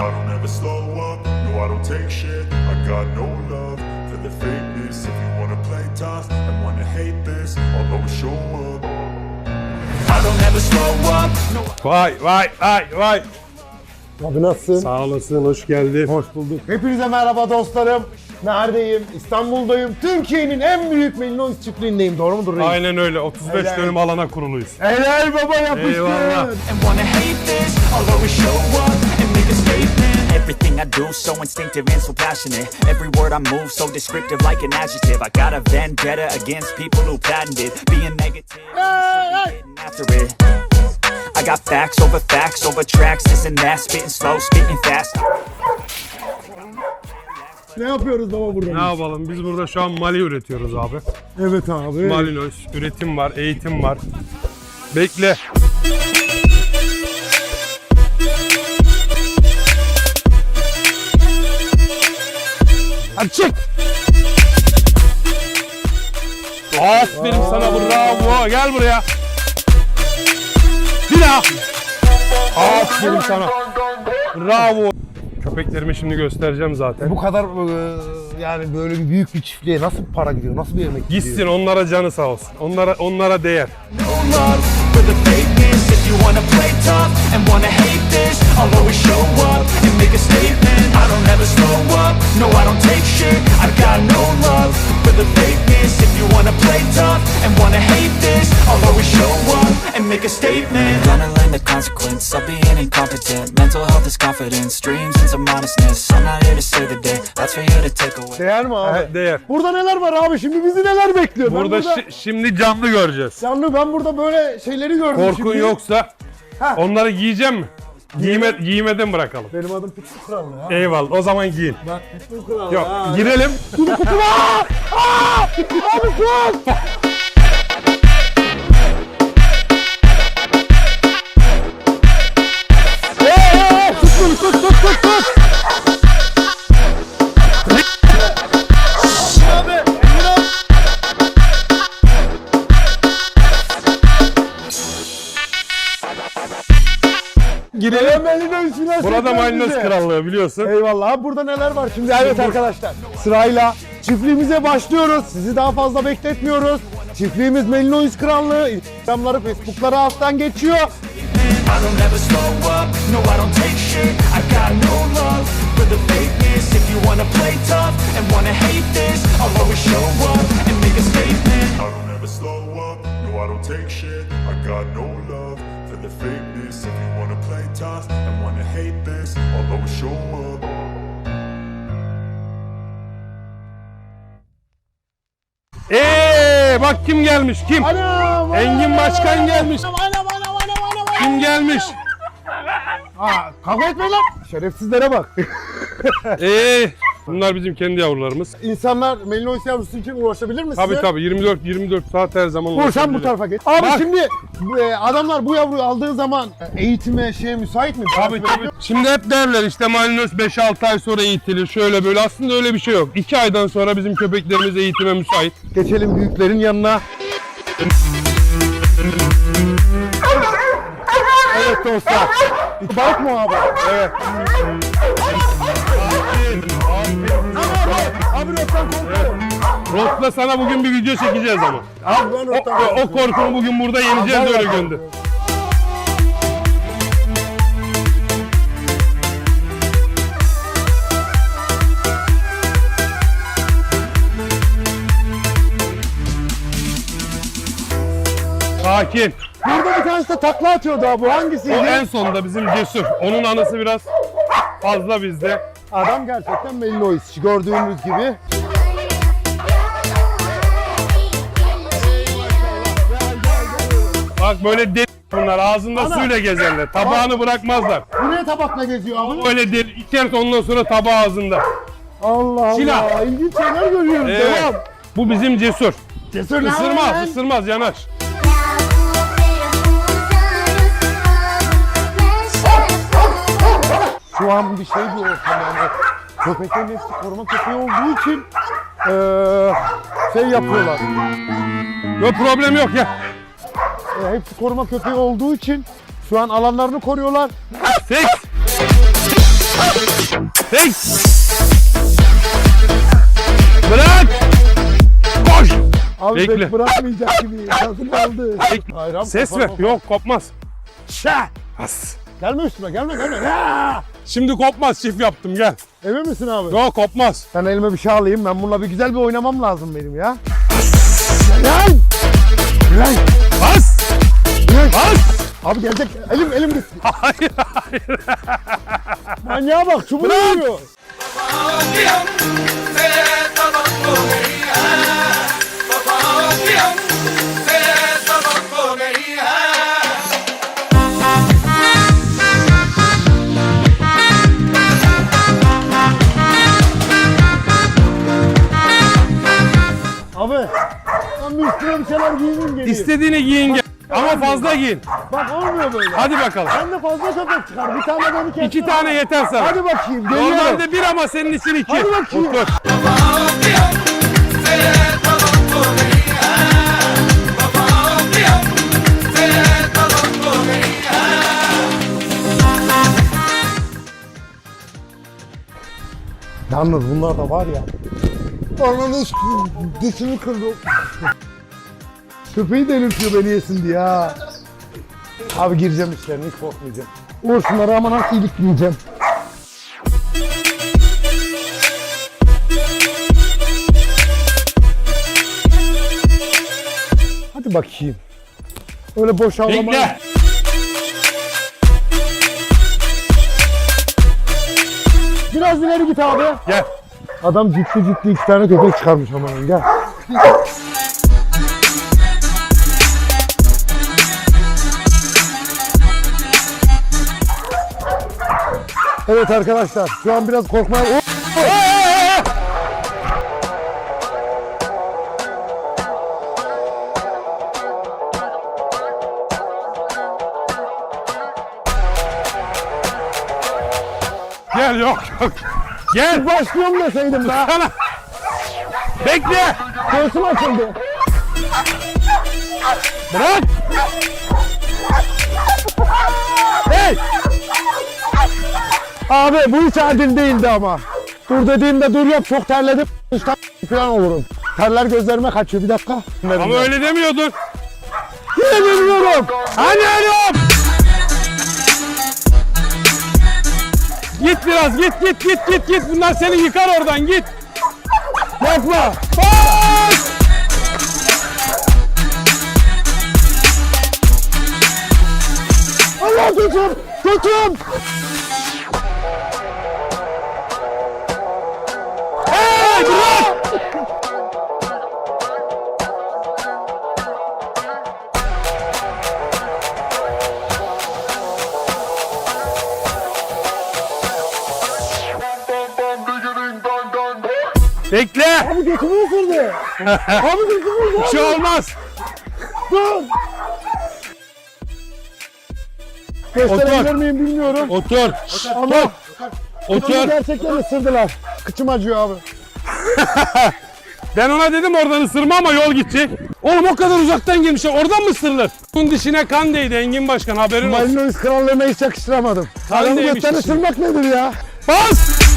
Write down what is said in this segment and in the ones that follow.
I don't ever slow up, no I don't take shit I got no love for the fakeness If you wanna play tough and wanna hate this I'll always show up I don't ever slow up, no Vay vay vay vay. Abi nasılsın? Sağ olasın, hoş geldin. Hoş bulduk. Hepinize merhaba dostlarım. Neredeyim? İstanbul'dayım. Türkiye'nin en büyük Melinois çiftliğindeyim. Doğru mudur reis? Aynen öyle, 35 Helal. dönüm alana kuruluyuz. Helal baba yapıştır. Eyvallah. Do so instinctive and so passionate. Every word I move so descriptive like an adjective. I got a vendetta against people who patented being negative. After it. I got facts over facts over tracks, this and that, spitting slow, spitting fast. Ne yapıyoruz baba burada? Ne yapalım? Biz burada şu an mali üretiyoruz abi. Evet abi. Malinos, üretim var, eğitim var. Bekle. Hadi çık. Aferin sana bravo. Gel buraya. Bir daha. Aferin sana. Bravo. Köpeklerimi şimdi göstereceğim zaten. Bu kadar e, yani böyle bir büyük bir çiftliğe nasıl para gidiyor? Nasıl bir yemek gidiyor? Gitsin onlara canı sağ olsun. Onlara onlara değer. No love for the fakeness. If you wanna play tough and wanna make a statement. Gonna learn the consequence of being incompetent. Mental health is confidence, dreams and some honestness. I'm not here to save the day, that's for you to take away. Değer mi abi? Evet, değer. Burada neler var abi? Şimdi bizi neler bekliyor? Ben Burada şi- şimdi canlı göreceğiz. Canlı ben burada böyle şeyleri gördüm Korkun şimdi. yoksa Ha. onları giyeceğim mi? Giyme, giymeden bırakalım. Benim adım Pitbull Kralı ya. Eyvallah o zaman giyin. Bak Pitbull Kralı Yok ha. girelim. Abi sus! Girelim Burada Marinos bizi. Krallığı biliyorsun. Eyvallah. Abi Burada neler var şimdi? Evet arkadaşlar. Sırayla çiftliğimize başlıyoruz. Sizi daha fazla bekletmiyoruz. Çiftliğimiz Melinois Krallığı. Instagram'ları, Facebook'ları alttan geçiyor. I don't ever slow up, no I don't take shit I got no love for the fakeness If you wanna play tough and wanna hate this I'll always show up and make a statement I don't ever slow up, no I don't take shit I got no for the fakeness If you wanna play tough and wanna hate this I'll always show up Eee bak kim gelmiş kim? Anam! Engin Başkan gelmiş. Anam anam anam anam anam! Kim gelmiş? Aa, kavga etme lan! Şerefsizlere bak. Eee bunlar bizim kendi yavrularımız. İnsanlar Melinois yavrusu için uğraşabilir mi Tabii size? tabii 24 24 saat her zaman Uğur sen bu tarafa geç. Abi Bak. şimdi bu, e, adamlar bu yavruyu aldığı zaman e, eğitime şeye müsait mi? Tabii tabii. Şimdi hep derler işte Marinos 5-6 ay sonra eğitilir şöyle böyle. Aslında öyle bir şey yok. 2 aydan sonra bizim köpeklerimiz eğitime müsait. Geçelim büyüklerin yanına. Evet dostlar. Balık mı abi? Evet. Rotla sana bugün bir video çekeceğiz ama. Abi ben O, o, o korkunu bugün burada yeneceğiz öyle göndü. Sakin. Burada bir tanesi de takla atıyordu abi. Bu hangisiydi? O en sonda bizim cesur. Onun anısı biraz fazla bizde. Adam gerçekten Melinois. Gördüğümüz gibi. Bak böyle deli bunlar ağzında suyla gezerler. Tabağını bırakmazlar. Bu ne tabakla geziyor abi? Böyle deli içerse ondan sonra tabağı ağzında. Allah Allah. Silah. İlginç şeyler görüyoruz. Evet. Devam. Bu bizim cesur. Cesur ne Isırmaz, haber? ısırmaz yanar. Şu an bir şey bir ortam yani. Köpeklerin hepsi koruma köpeği olduğu için eee şey yapıyorlar. Yok problem yok ya e, hepsi koruma köpeği olduğu için şu an alanlarını koruyorlar. Seks! Seks! Bırak! Koş! Abi Bekle. pek bırakmayacak gibi. Kalkın aldı. Hayır Ses kopar, ver. Yok kopmaz. Şah! As. Gelme üstüme gelme gelme. Ha! Şimdi kopmaz çift yaptım gel. Emin misin abi? Yok kopmaz. Ben elime bir şey alayım ben bununla bir güzel bir oynamam lazım benim ya. Abi gelecek. Elim elim gitti. Hayır hayır. Manyağa bak çubuğu Bırak! Abi ben bir üstüne bir şeyler giyineyim geleyim. İstediğini giyin gel. Ama fazla giyin. Bak olmuyor böyle. Hadi bakalım. Ben de fazla köpek çıkar. Bir tane beni kes. İki tane yeter sana. Hadi bakayım. Geliyorum. Normalde bir ama senin için iki. Hadi bakayım. Otur. Yalnız bunlar da var ya. Ananı s- dişini Köpeği delirtiyor beni yesin diye ha. Abi gireceğim içlerine hiç korkmayacağım. Uğur şunları ama nasıl ilikleyeceğim. Hadi bakayım. Öyle boş avlama. Bekle. Biraz ileri git abi. Gel. Adam ciddi ciddi iki tane köpek çıkarmış aman gel. Evet arkadaşlar şu an biraz korkmaya... Oh! Gel yok yok. Gel. Başlıyorum deseydim daha. Sana. Bekle. Göğsüm açıldı. Bırak. Hey. Abi bu hiç adil değildi ama. Dur dediğimde dur yap çok terledim. Üstten falan olurum. Terler gözlerime kaçıyor bir dakika. Ama öyle demiyordun. Yine bilmiyorum. Hani öyle Git biraz git git git git git. Bunlar seni yıkar oradan git. Yapma. Bas. Allah tutun. Tutun. Bekle. Abi götümü ısırdı. Abi götümü ısırdı. Bir şey olmaz. Dur. Gösterebilir miyim bilmiyorum. Otur. Ama Onu Otur. gerçekten ısırdılar. Kıçım acıyor abi. Ben ona dedim oradan ısırma ama yol gidecek. Oğlum o kadar uzaktan girmişler. Oradan mı ısırılır? Bunun dişine kan değdi Engin Başkan haberin olsun. Malinois krallığına hiç yakıştıramadım. Kan Adamı değmiş dişine. ısırmak nedir ya? Bas!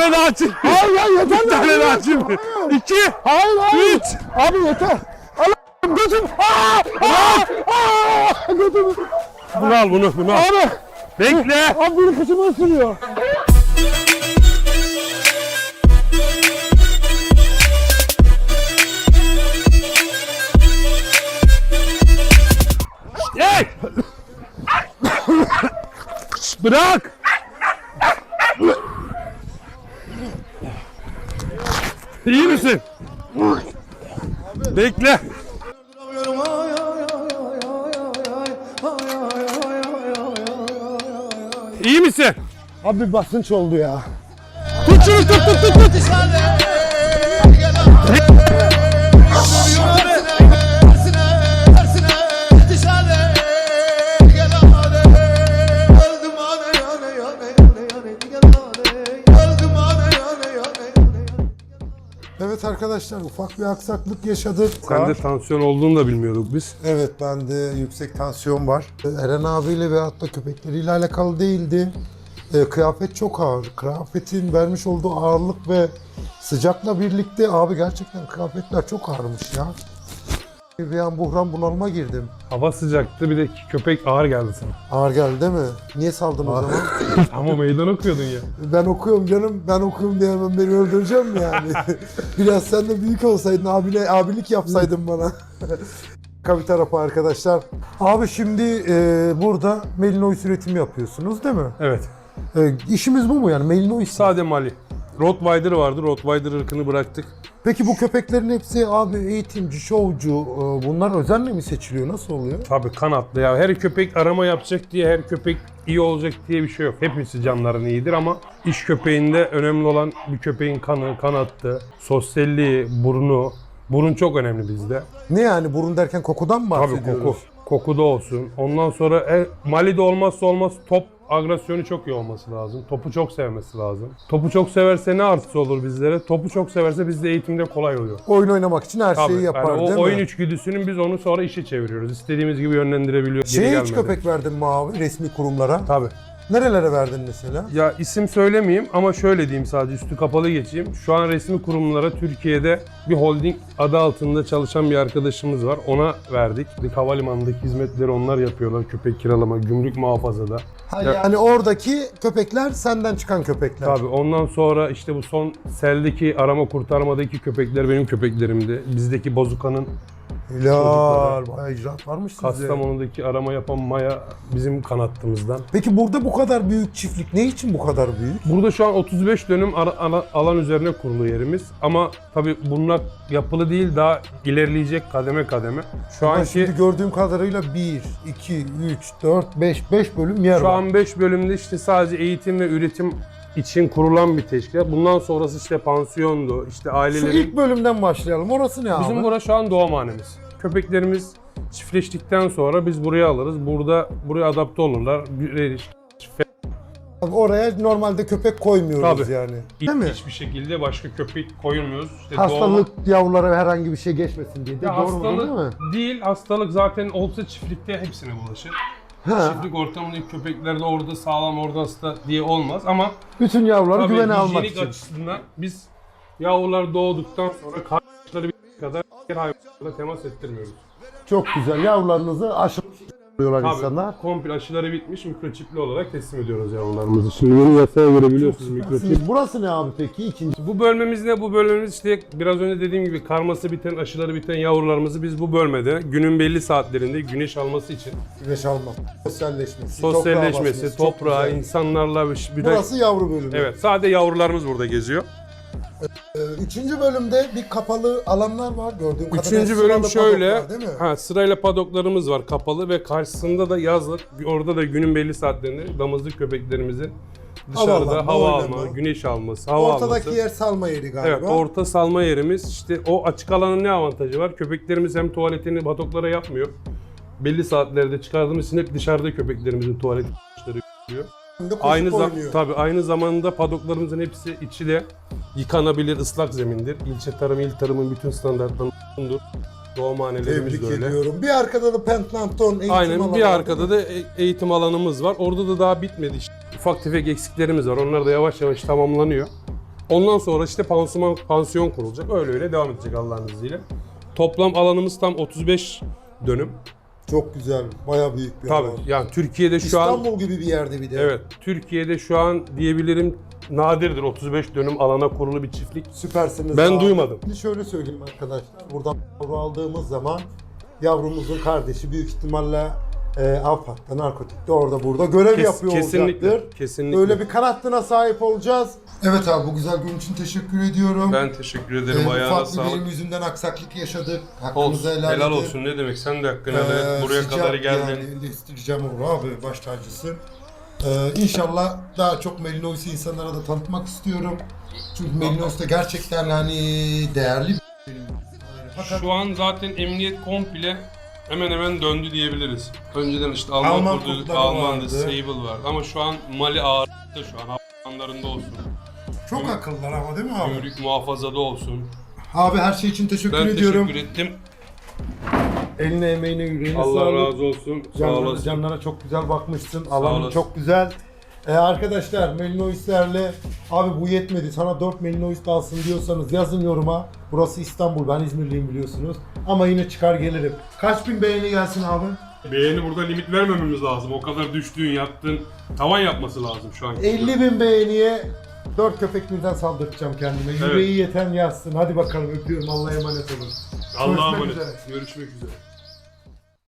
Tane daha açın. Hayır ya yeter Bir tane daha açın. İki. Hayır hayır. Üç. Abi yeter. Allah gözüm. Aa! Aa! Aa! Gözüm. Bunu al bunu. Bunu al. Abi. Bekle. Abi benim kıçımı ısırıyor. Hey! Bırak! İyi misin? Bekle. İyi misin? Abi basınç oldu ya. Tut şunu tut tut tut tut. Ufak bir aksaklık yaşadık. Sende tansiyon olduğunu da bilmiyorduk biz. Evet bende yüksek tansiyon var. Eren abiyle veyahut da köpekleriyle alakalı değildi. E, kıyafet çok ağır. Kıyafetin vermiş olduğu ağırlık ve sıcakla birlikte abi gerçekten kıyafetler çok ağırmış ya. Bir an buhran bunalıma girdim. Hava sıcaktı bir de köpek ağır geldi sana. Ağır geldi değil mi? Niye saldın o zaman? Ama meydan okuyordun ya. Ben okuyorum canım. Ben okuyorum diye hemen beni öldüreceğim mi yani? Biraz sen de büyük olsaydın, abine abilik yapsaydın bana. Kavi tarafı arkadaşlar. Abi şimdi e, burada Melinois üretimi yapıyorsunuz değil mi? Evet. E, işimiz bu mu yani Melinois? Sade Mali. Rottweiler vardı. Rottweiler ırkını bıraktık. Peki bu köpeklerin hepsi abi eğitimci, şovcu, e, bunlar özenle mi seçiliyor? Nasıl oluyor? Tabii kanatlı ya. Her köpek arama yapacak diye her köpek iyi olacak diye bir şey yok. Hepsi canların iyidir ama iş köpeğinde önemli olan bir köpeğin kanı, kanattı, sosyalliği, burnu. Burun çok önemli bizde. Ne yani burun derken kokudan mı Tabii bahsediyoruz? koku. Kokuda olsun. Ondan sonra e, Mali'de olmazsa olmaz top agresyonu çok iyi olması lazım. Topu çok sevmesi lazım. Topu çok severse ne artısı olur bizlere? Topu çok severse bizde eğitimde kolay oluyor. Oyun oynamak için her Tabii. şeyi yapar yani o değil oyun mi? içgüdüsünün biz onu sonra işe çeviriyoruz. İstediğimiz gibi yönlendirebiliyoruz. Şeye hiç köpek verdin mi abi resmi kurumlara? Tabii. Nerelere verdin mesela? Ya isim söylemeyeyim ama şöyle diyeyim sadece üstü kapalı geçeyim. Şu an resmi kurumlara Türkiye'de bir holding adı altında çalışan bir arkadaşımız var. Ona verdik. Bir havalimanındaki hizmetleri onlar yapıyorlar. Köpek kiralama, gümrük muhafazada. Ha, Ya- yani oradaki köpekler senden çıkan köpekler. Tabii ondan sonra işte bu son seldeki arama kurtarmadaki köpekler benim köpeklerimdi. Bizdeki Bozuka'nın Helal. Bayağı icraat varmış sizde. Kastamonu'daki arama yapan Maya bizim kanattığımızdan. Peki burada bu kadar büyük çiftlik ne için bu kadar büyük? Burada şu an 35 dönüm ara- ala- alan üzerine kurulu yerimiz. Ama tabii bunlar yapılı değil daha ilerleyecek kademe kademe. Şu Ben anki şimdi gördüğüm kadarıyla 1, 2, 3, 4, 5, 5 bölüm yer şu var. an 5 bölümde işte sadece eğitim ve üretim için kurulan bir teşkilat. Bundan sonrası işte pansiyondu, işte Şu ailelerin... ilk bölümden başlayalım. Orası ne abi? Bizim burası şu an doğumhanemiz. Köpeklerimiz çiftleştikten sonra biz buraya alırız. Burada buraya adapte olurlar. Abi Oraya normalde köpek koymuyoruz Tabii. yani. Değil mi? Hiçbir şekilde başka köpek koyulmuyoruz. İşte Hastalık yavrulara herhangi bir şey geçmesin diye. de Ya Doğru mu, hastalık değil mi? değil, hastalık zaten olsa çiftlikte hepsine bulaşır. Ha. Çiftlik ortamındaki köpekler de orada sağlam, orada hasta diye olmaz ama Bütün yavruları tabii güvene almak hijyenik için. açısından biz yavrular doğduktan sonra kardeşleri bir kadar diğer hayvanlarla temas ettirmiyoruz. Çok güzel. Yavrularınızı aşılıyorlar Tabii insanlar. komple aşıları bitmiş mikroçipli olarak teslim ediyoruz yavrularımızı. Şimdi yeni yasaya göre biliyorsunuz mikroçip. Burası ne abi peki? İkinci. Bu bölmemiz ne? Bu bölmemiz işte biraz önce dediğim gibi karması biten, aşıları biten yavrularımızı biz bu bölmede günün belli saatlerinde güneş alması için Güneş alma. Sosyalleşmesi. toprağa sosyalleşmesi, basması, çok toprağa, güzel. insanlarla bir, bir de Burası yavru bölümü. evet sadece yavrularımız burada geziyor. Üçüncü bölümde bir kapalı alanlar var gördüğüm kadarıyla. Üçüncü Sıralı bölüm şöyle, padoklar, değil mi? ha sırayla padoklarımız var kapalı ve karşısında da yazlık. Orada da günün belli saatlerinde damızlık köpeklerimizin dışarıda Hava alma, hava, oynama. alma, güneş alması, hava Ortadaki alması. yer salma yeri galiba. Evet, orta salma yerimiz. İşte o açık alanın ne avantajı var? Köpeklerimiz hem tuvaletini padoklara yapmıyor. Belli saatlerde çıkardığımız için hep dışarıda köpeklerimizin tuvalet işleri yapıyor. Aynı zam oynuyor. tabii aynı zamanda padoklarımızın hepsi içi de yıkanabilir ıslak zemindir. İlçe tarım, il tarımın bütün standartlarını sundur. Doğumhanelerimiz Tebrik de öyle. ediyorum. Bir arkada da Pentlanton eğitim Aynen alanı bir var, arkada da e- eğitim alanımız var. Orada da daha bitmedi işte. Ufak tefek eksiklerimiz var. Onlar da yavaş yavaş tamamlanıyor. Ondan sonra işte pansuman, pansiyon kurulacak. Öyle öyle devam edecek Allah'ın izniyle. Toplam alanımız tam 35 dönüm. Çok güzel. Baya büyük bir Tabii alan. yani Türkiye'de şu an İstanbul gibi bir yerde bir de. evet Türkiye'de şu an diyebilirim nadirdir 35 dönüm alana kurulu bir çiftlik. Süpersiniz. Ben abi. duymadım. Şimdi şöyle söyleyeyim arkadaşlar. Buradan yavru aldığımız zaman yavrumuzun kardeşi büyük ihtimalle e, AFAD'da, narkotikte orada burada görev Kes- yapıyor kesinlikle, olacaktır. kesinlikle. Öyle bir kanattına sahip olacağız. Evet abi bu güzel gün için teşekkür ediyorum. Ben teşekkür ederim. Ee, Ayağına ufak bir sağlık. benim yüzünden aksaklık yaşadık. Hakkınızı Olsun. helal, Helal edin. olsun ne demek sen de hakkını Ee, et. Buraya kadar geldin. Yani Uğur abi baş tacısı. Ee, inşallah daha çok Melinois'i insanlara da tanıtmak istiyorum. Çünkü Melinois de gerçekten hani değerli bir. Fakat Şu an zaten emniyet komple hemen hemen döndü diyebiliriz. Önceden işte Alman, Alman kurdu, Alman'dı. Sable vardı ama şu an Mali ağırlıkta şu an havaalanlarında olsun. çok akıllar ama değil mi abi? Gümrük muhafazada olsun. Abi her şey için teşekkür Ben ediyorum. teşekkür ettim. Eline emeğine yüreğine Allah sağlık. razı olsun. Sağ Canlara, olasın. canlara çok güzel bakmışsın. Alanın çok güzel. Ee, arkadaşlar Melinoislerle abi bu yetmedi sana 4 Melinois alsın diyorsanız yazın yoruma. Burası İstanbul ben İzmirliyim biliyorsunuz. Ama yine çıkar gelirim. Kaç bin beğeni gelsin abi? Beğeni burada limit vermememiz lazım. O kadar düştüğün, yattığın tavan yapması lazım şu an. 50 bin beğeniye 4 köpek birden saldırtacağım kendime. Yüreği yeten yazsın. Hadi bakalım öpüyorum Allah'a emanet olun. Allah'a emanet. üzere. Görüşmek üzere.